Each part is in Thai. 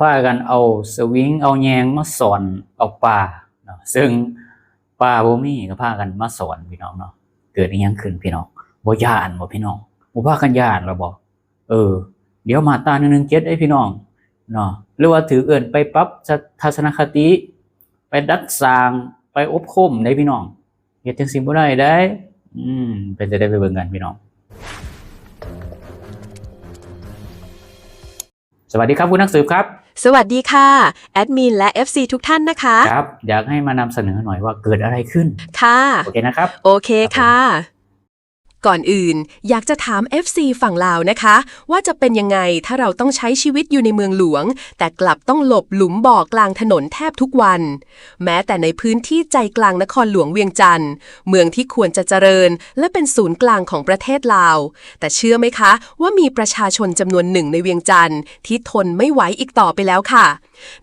พากันเอาสวิงเอาแยงมาสอนเอาปลาเนาะซึ่งปลาบ่มีก็พากันมาสอนพี่น้องเนาะเกิดอีหยังขึ้นพี่น้องบ่ย่านบ่พี่น้องบ่พากันย่านแล้วบ่เออ เดี๋ยวมาตรา117ไอ้พี่น้องเนาะหรือว่าถือเอิ้นไปปรับทัศนคติ ไปดัดสร้างไปอบรมได้พี่น้องเฮ็ดจังซี่บ่ได้ได้ อืมเป็นจะได้ไปเบิ่งกันพี่น้องสวัสดีครับคุณนักสืบครับ สวัสดีค่ะ แอดมินและ FC ทุกท่านนะคะ ครับ อยากให้มานำเสนอหน่อยว่าเกิดอะไรขึ้น ค่ะ โอเคนะครับ โอเคค่ะ ก่อนอื่น อยากจะถาม FC ฝั่งลาวนะคะ ว่าจะเป็นยังไงถ้าเราต้องใช้ชีวิตอยู่ในเมืองหลวง แต่กลับต้องหลบหลุมบ่อกลางถนนแทบทุกวัน แม้แต่ในพื้นที่ใจกลางนครหลวงเวียงจันทร์เมืองที่ควรจะเจริญ และเป็นศูนย์กลางของประเทศลาว แต่เชื่อไหมคะ ว่ามีประชาชนจำนวนหนึ่งในเวียงจันทร์ที่ทนไม่ไหวอีกต่อไปแล้วค่ะ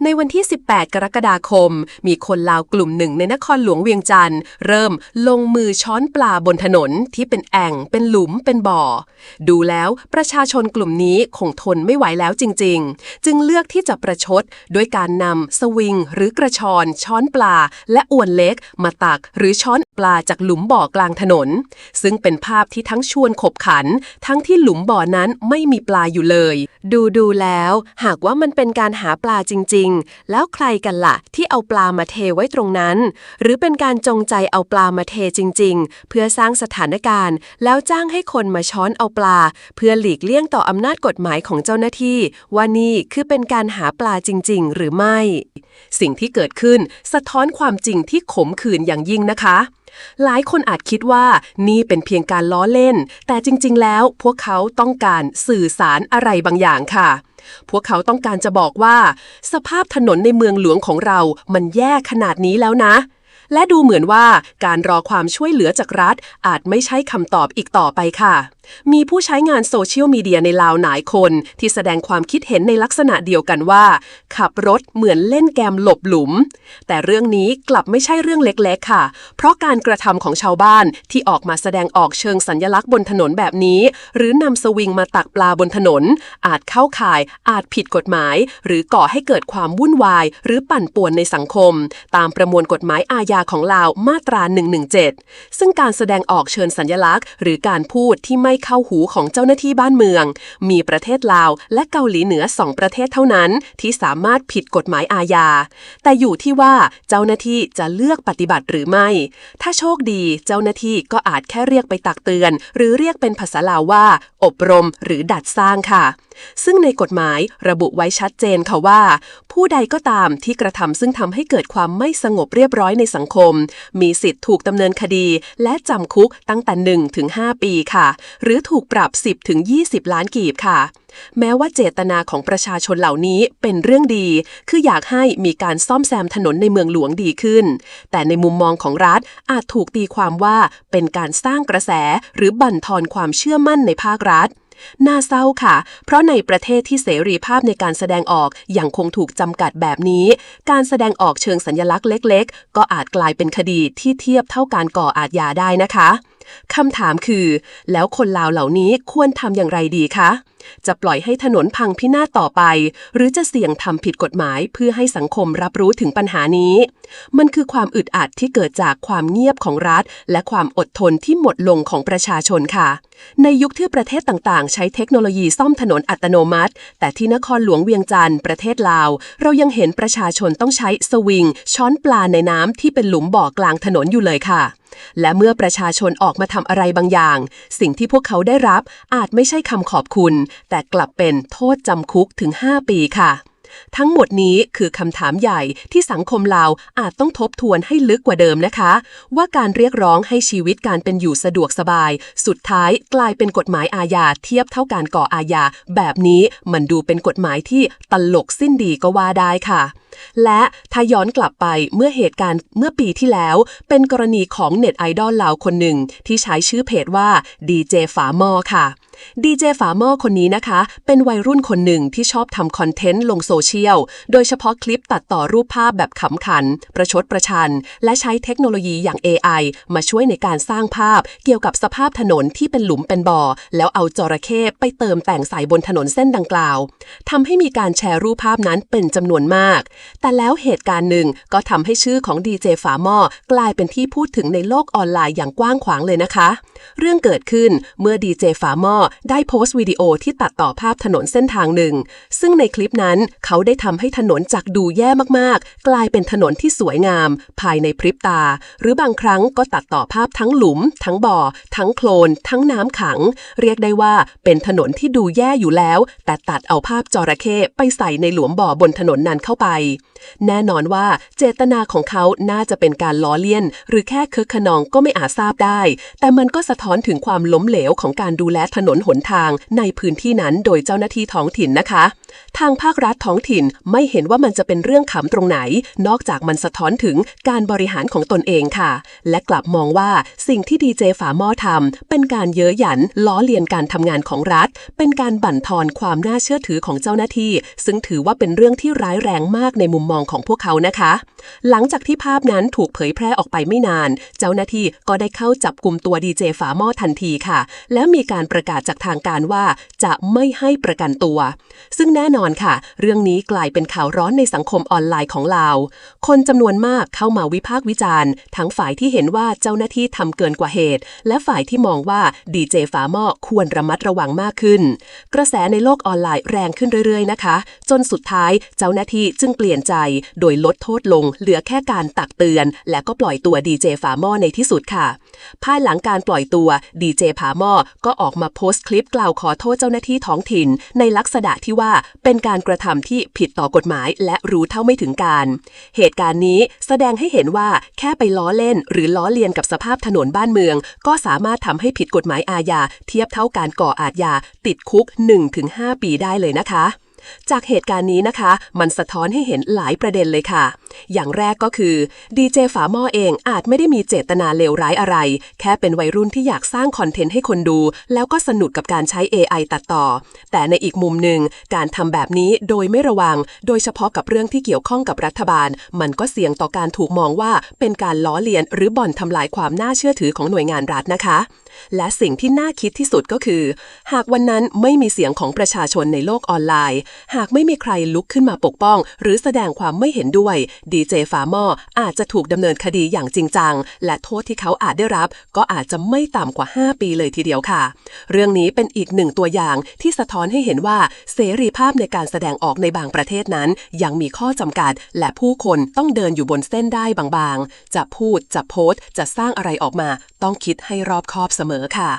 ในวันที่ 18 กรกฎาคม มีคนลาวกลุ่มหนึ่งในนครหลวงเวียงจันทร์เริ่มลงมือช้อนปลาบนถนนที่เป็นแอ่ง เป็นหลุม เป็นบ่อ ดูแล้วประชาชนกลุ่มนี้คงทนไม่ไหวแล้วจริง ๆ จึงเลือกที่จะประชดด้วยการนำสวิงหรือกระชอนช้อนปลา และอวนเล็กมาตักหรือช้อน ปลาจากหลุมบ่อกลางถนน ซึ่งเป็นภาพที่ทั้งชวนขบขัน ทั้งที่หลุมบ่อนั้นไม่มีปลาอยู่เลย ดูดูแล้ว หากว่ามันเป็นการหาปลาจริง ๆ แล้วใครกันละ่ะที่เอาปลามาเทไว้ตรงนั้น หรือเป็นการจงใจเอาปลามาเทจริง ๆ เพื่อสร้างสถานการณ์ แล้วจ้างให้คนมาช้อนเอาปลา เพื่อหลีกเลี่ยงต่ออำนาจกฎหมายของเจ้าหน้าที่ ว่านี่คือเป็นการหาปลาจริง ๆ หรือไม่ สิ่งที่เกิดขึ้นสะท้อนความจริงที่ขมขื่นอย่างยิ่งนะคะ หลายคนอาจคิดว่านี่เป็นเพียงการล้อเล่น แต่จริง ๆ แล้วพวกเขาต้องการสื่อสารอะไรบางอย่างค่ะ พวกเขาต้องการจะบอกว่า สภาพถนนในเมืองหลวงของเรามันแย่ขนาดนี้แล้วนะ และดูเหมือนว่าการรอความช่วยเหลือจากรัฐอาจไม่ใช่คำตอบอีกต่อไปค่ะ มีผู้ใช้งานโซเชียลมีเดียในลาวหลายคน ที่แสดงความคิดเห็นในลักษณะเดียวกันว่า ขับรถเหมือนเล่นแกมหลบหลุม แต่เรื่องนี้กลับไม่ใช่เรื่องเล็กๆค่ะ เพราะการกระทำของชาวบ้านที่ออกมาแสดงออกเชิงสัญญลักษณ์บนถนนแบบนี้ หรือนำสวิงมาตักปลาบนถนน อาจเข้าข่าย อาจผิดกฎหมาย หรือก่อให้เกิดความวุ่นวาย หรือปั่นป่วนในสังคม ตามประมวลกฎหมายอาญาของลาวมาตรา 117 ซึ่งการแสดงออกเชิญสัญลักษณ์ หรือการพูดที่ไม่เข้าหูของเจ้าหน้าที่บ้านเมือง มีประเทศลาวและเกาหลีเหนือสองประเทศเท่านั้น ที่สามารถผิดกฎหมายอาญา แต่อยู่ที่ว่าเจ้าหน้าที่จะเลือกปฏิบัติหรือไม่ ถ้าโชคดีเจ้าหน้าที่ก็อาจแค่เรียกไปตักเตือน หรือเรียกเป็นภาษาลาวว่า อบรมหรือดัดสร้างค่ะ ซึ่งในกฎหมายระบุไว้ชัดเจนค่ะว่า ผู้ใดก็ตามที่กระทำซึ่งทำให้เกิดความไม่สงบเรียบร้อยในสังคม มีสิทธิ์ถูกดำเนินคดี และจำคุกตั้งแต่1ถึง5ปีค่ะ หรือถูกปรับ 10ถึง20 ล้านกีบค่ะแม้ว่าเจตนาของประชาชนเหล่านี้เป็นเรื่องดี คืออยากให้มีการซ่อมแซมถนนในเมืองหลวงดีขึ้น แต่ในมุมมองของรัฐอาจถูกตีความว่าเป็นการสร้างกระแสหรือบั่นทอนความเชื่อมั่นในภาครัฐ น่าเศร้าค่ะ เพราะในประเทศที่เสรีภาพในการแสดงออกยังคงถูกจำกัดแบบนี้ การแสดงออกเชิงสัญลักษณ์เล็ก ๆ ก็อาจกลายเป็นคดีที่เทียบเท่าการก่ออาญาได้นะคะ คำถามคือ แล้วคนลาวเหล่านี้ควรทำอย่างไรดีคะ จะปล่อยให้ถนนพังพินาศต่อไป หรือจะเสี่ยงทำผิดกฎหมายเพื่อให้สังคมรับรู้ถึงปัญหานี้ มันคือความอึดอัดที่เกิดจากความเงียบของรัฐ และความอดทนที่หมดลงของประชาชนค่ะ ในยุคที่ประเทศต่างๆ ใช้เทคโนโลยีซ่อมถนนอัตโนมัติ แต่ที่นครหลวงเวียงจันทร์ประเทศลาว เรายังเห็นประชาชนต้องใช้สวิง ช้อนปลาในน้ำที่เป็นหลุมบ่อกลางถนนอยู่เลยค่ะและเมื่อประชาชนออกมาทำอะไรบางอย่าง สิ่งที่พวกเขาได้รับอาจไม่ใช่คำขอบคุณแต่กลับเป็นโทษจำคุกถึง 5 ปีค่ะ ทั้งหมดนี้คือคำถามใหญ่ที่สังคมเราอาจต้องทบทวนให้ลึกกว่าเดิมนะคะ ว่าการเรียกร้องให้ชีวิตการเป็นอยู่สะดวกสบาย สุดท้ายกลายเป็นกฎหมายอาญาเทียบเท่าการก่ออาญาแบบนี้มันดูเป็นกฎหมายที่ตลกสิ้นดีก็ว่าได้ค่ะ และถ้าย้อนกลับไปเมื่อเหตุการณ์เมื่อปีที่แล้ว เป็นกรณีของเน็ตไอดอลลาวคนหนึ่ง ที่ใช้ชื่อเพจว่าดีเจฝาหมอค่ะดีเจฝาหมอคนนี้นะคะ เป็นวัยรุ่นคนหนึ่งที่ชอบทำคอนเทนต์ลงโซเชียล โดยเฉพาะคลิปตัดต่อรูปภาพแบบขำขัน ประชดประชัน และใช้เทคโนโลยีอย่าง AI มาช่วยในการสร้างภาพ เกี่ยวกับสภาพถนนที่เป็นหลุมเป็นบ่อ แล้วเอาจระเข้ไปเติมแต่งใส่บนถนนเส้นดังกล่าวทำให้มีการแชร์รูปภาพนั้นเป็นจำนวนมากแต่แล้วเหตุการณ์หนึ่งก็ทำให้ชื่อของดีเจฝาหม้อกลายเป็นที่พูดถึงในโลกออนไลน์อย่างกว้างขวางเลยนะคะ เรื่องเกิดขึ้นเมื่อดีเจฝาหม้อได้โพสต์วิดีโอที่ตัดต่อภาพถนนเส้นทางหนึ่ง ซึ่งในคลิปนั้นเขาได้ทำให้ถนนจากดูแย่มากๆ กลายเป็นถนนที่สวยงาม ภายในพริบตา หรือบางครั้งก็ตัดต่อภาพทั้งหลุม ทั้งบ่อ ทั้งโคลน ทั้งน้ำขัง เรียกได้ว่าเป็นถนนที่ดูแย่อยู่แล้ว แต่ตัดเอาภาพจระเข้ไปใส่ในหลวมบ่อบนถนนนั้นเข้าไปแน่นอนว่าเจตนาของเขาน่าจะเป็นการล้อเลียน หรือแค่คึกขนองก็ไม่อาจทราบได้ แต่มันก็สะท้อนถึงความล้มเหลวของการดูแลถนนหนทางในพื้นที่นั้นโดยเจ้าหน้าที่ท้องถิ่นนะคะ ทางภาครัฐท้องถิ่นไม่เห็นว่ามันจะเป็นเรื่องขำตรงไหน นอกจากมันสะท้อนถึงการบริหารของตนเองค่ะ และกลับมองว่าสิ่งที่ดีเจฝาหม้อทำเป็นการเย้ยหยันล้อเลียนการทำงานของรัฐ เป็นการบั่นทอนความน่าเชื่อถือของเจ้าหน้าที่ ซึ่งถือว่าเป็นเรื่องที่ร้ายแรงมากในมุมมองของพวกเขานะคะ หลังจากที่ภาพนั้นถูกเผยแพร่ออกไปไม่นาน เจ้าหน้าที่ก็ได้เข้าจับกลุ่มตัวดีเจฝาหม้อทันทีค่ะ และมีการประกาศจากทางการว่าจะไม่ให้ประกันตัว ซึ่งแน่นอนค่ะ เรื่องนี้กลายเป็นข่าวร้อนในสังคมออนไลน์ของลาว คนจำนวนมากเข้ามาวิพากษ์วิจารณ์ ทั้งฝ่ายที่เห็นว่าเจ้าหน้าที่ทำเกินกว่าเหตุ และฝ่ายที่มองว่าดีเจฝาหม้อควรระมัดระวังมากขึ้น กระแสในโลกออนไลน์แรงขึ้นเรื่อยๆนะคะ จนสุดท้ายเจ้าหน้าที่จึงเปลี่ยนใจ โดยลดโทษลง เหลือแค่การตักเตือน และก็ปล่อยตัวดีเจฝาหม้อในที่สุดค่ะภายหลังการปล่อยตัวดีเจผาหม้อก็ออกมาโพสต์คลิปกล่าวขอโทษเจ้าหน้าที่ท้องถิ่น ในลักษณะที่ว่าเป็นการกระทำที่ผิดต่อกฎหมายและรู้เท่าไม่ถึงการ เหตุการณ์นี้แสดงให้เห็นว่าแค่ไปล้อเล่น หรือล้อเลียนกับสภาพถนนบ้านเมือง ก็สามารถทำให้ผิดกฎหมายอาญาเทียบเท่าการก่ออาญาติดคุก 1-5 ปีได้เลยนะคะ จากเหตุการณ์นี้นะคะ มันสะท้อนให้เห็นหลายประเด็นเลยค่ะ อย่างแรกก็คือดีเจฝาหม้อเองอาจไม่ได้มีเจตนาเลวร้ายอะไร แค่เป็นวัยรุ่นที่อยากสร้างคอนเทนต์ให้คนดู แล้วก็สนุกกับการใช้ AI ตัดต่อ แต่ในอีกมุมหนึ่งการทำแบบนี้โดยไม่ระวัง โดยเฉพาะกับเรื่องที่เกี่ยวข้องกับรัฐบาล มันก็เสี่ยงต่อการถูกมองว่าเป็นการล้อเลียน หรือบ่อนทำลายความน่าเชื่อถือของหน่วยงานรัฐนะคะ และสิ่งที่น่าคิดที่สุดก็คือ หากวันนั้นไม่มีเสียงของประชาชนในโลกออนไลน์ หากไม่มีใครลุกขึ้นมาปกป้อง หรือแสดงความไม่เห็นด้วยดีเจฝาหม้ออาจจะถูกดำเนินคดีอย่างจริงจัง และโทษที่เขาอาจได้รับ ก็อาจจะไม่ต่ำกว่า 5 ปีเลยทีเดียวค่ะ เรื่องนี้เป็นอีกหนึ่งตัวอย่างที่สะท้อนให้เห็นว่าเสรีภาพในการแสดงออกในบางประเทศนั้น ยังมีข้อจำกัด และผู้คนต้องเดินอยู่บนเส้นได้บางๆ จะพูดจะโพสต์จะสร้างอะไรออกมา ต้องคิดให้รอบคอบเสมอค่ะ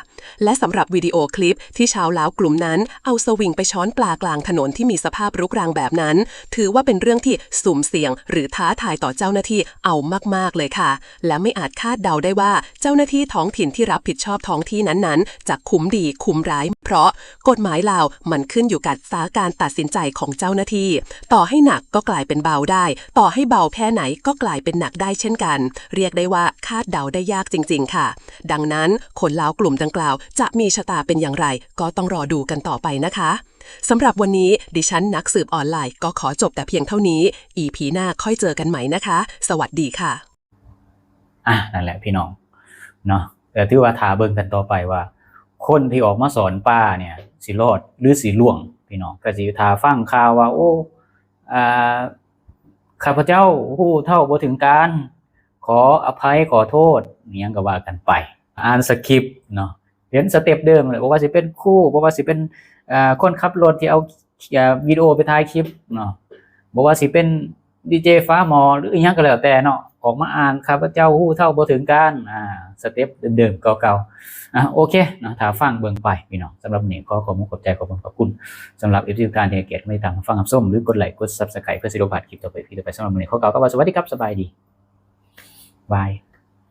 และสำหรับวิดีโอคลิปที่ชาวลาวกลุ่มนั้น เอาสวิงไปช้อนปลากลางถนนที่มีสภาพรุกรังแบบนั้น ถือว่าเป็นเรื่องที่สุ่มเสี่ยง หรือท้าทายต่อเจ้าหน้าที่เอามากๆเลยค่ะ และไม่อาจคาดเดาได้ว่าเจ้าหน้าที่ท้องถิ่นที่รับผิดชอบท้องที่นั้นๆจะคุ้มดีคุ้มร้าย เพราะกฎหมายลาวมันขึ้นอยู่กับสาการตัดสินใจของเจ้าหน้าที่ ต่อให้หนักก็กลายเป็นเบาได้ ต่อให้เบาแค่ไหนก็กลายเป็นหนักได้เช่นกัน เรียกได้ว่าคาดเดาได้ยากจริง ๆ ค่ะ ดังนั้นคนลาวกลุ่มดังกล่าว จะมีชะตาเป็นอย่างไร ก็ต้องรอดูกันต่อไปนะคะสำหรับวันนี้ดิฉันนักสืบออนไลน์ก็ขอจบแต่เพียงเท่านี้ EP หน้าค่อยเจอกันใหม่นะคะ สวัสดีค่ะอะนั่นแหละพี่น้องเนาะแต่ที่ว่าทาเบิ่งกันต่อไปว่า คนที่ออกมาสอนป้าเนี่ยสิรอดหรือสิล่วงพี่น้องก็สิทาฟังข่าวว่าโอ้อ่าข้าพเจ้าผู้เท่าบ่ถึงการ ขออภัยขอโทษอิหยังก็ว่ากันไป อ่านสคริปต์เนาะเห็นสเต็ปเดิมเลยบอกว่าสิเป็นคู่บอกว่าสิเป็นคนขับรถที่เอาวิดีโอไปถ่ายคลิปเนาะบอกว่าสิเป็นดีเจฟ้าหมอหรืออีหยังก็แล้วแต่เนาะออกมาอ่านข้าพเจ้าผู้เท่าบ่ถึงการอ่าสเต็ปเดิมๆเก่าๆอะโอเคเนาะถ้าฟังเบิ่งไปพี่น้องสำหรับวันนี้ขอขอบคุณขอบใจขอบคุณขอบคุณสำหรับเอฟซีการเทเกียรติไม่ตามฟังกับส้มหรือกดไลค์กด Subscribe เพื่อสิรบัตรคลิปต่อไปพี่ต่อไปสำหรับวันนี้ขอกล่าวคำว่าสวัสดีครับสบายดีบาย